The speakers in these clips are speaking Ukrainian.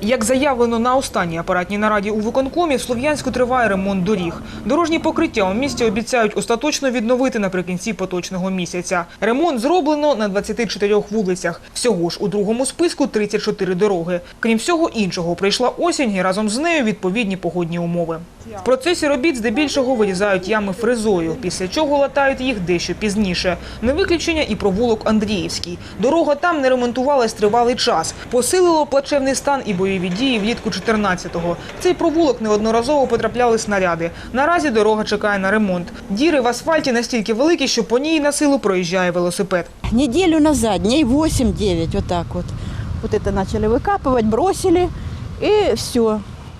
Як заявлено на останній апаратній нараді у виконкомі, в Слов'янську триває ремонт доріг. Дорожні покриття у місті обіцяють остаточно відновити наприкінці поточного місяця. Ремонт зроблено на 24 вулицях. Всього ж у другому списку 34 дороги. Крім всього іншого, прийшла осінь і разом з нею відповідні погодні умови. В процесі робіт здебільшого вирізають ями фрезою, після чого латають їх дещо пізніше. Не виключення і провулок Андріївський. Дорога там не ремонтувалась тривалий час. Посилило плачевний стан і бойові дії влітку 14-го. В цей провулок неодноразово потрапляли снаряди. Наразі дорога чекає на ремонт. Діри в асфальті настільки великі, що по ній на силу проїжджає велосипед. Неделю назад, дней 8-9, вот так вот. Вот это начали выкапывать, бросили, и все.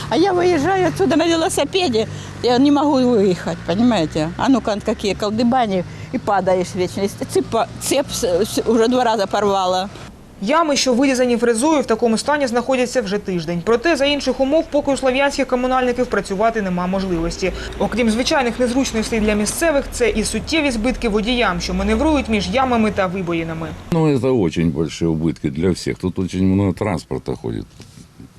А я выезжаю отсюда на велосипеде, я не могу выехать, понимаете? А ну-ка, какие колдыбани, и падаешь вечно. И Цепа, цеп с- с- уже два раза порвала. Ями, що вирізані фрезою, в такому стані знаходяться вже тиждень. Проте за інших умов, поки у слов'янських комунальників працювати нема можливості. Окрім звичайних незручностей для місцевих, це і суттєві збитки водіям, що маневрують між ямами та вибоїнами. Ну, это очень большие убытки для всех. Тут очень много транспорта ходит.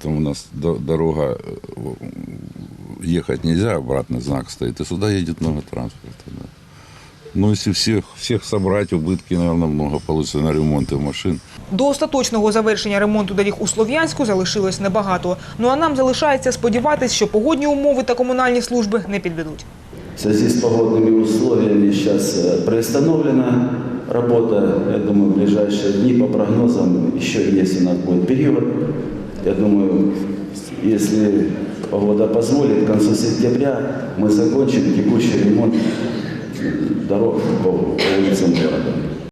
Там у нас до- дорога, э, ехать нельзя, обратный знак стоит. И сюда едет много транспорта. Да. Ну, если всех, всех собрать, убытки, наверное, много получится на ремонты машин. До остаточного завершення ремонту доріг у Слов'янську залишилось небагато. Ну а нам залишається сподіватись, що погодні умови та комунальні служби не підведуть. В связи с погодными условиями сейчас э, приостановлена работа. Я думаю, в ближайшие дни по прогнозам еще есть у нас будет период. Я думаю, если погода позволит, к концу сентября мы закончим текущий ремонт дорог по улицам города.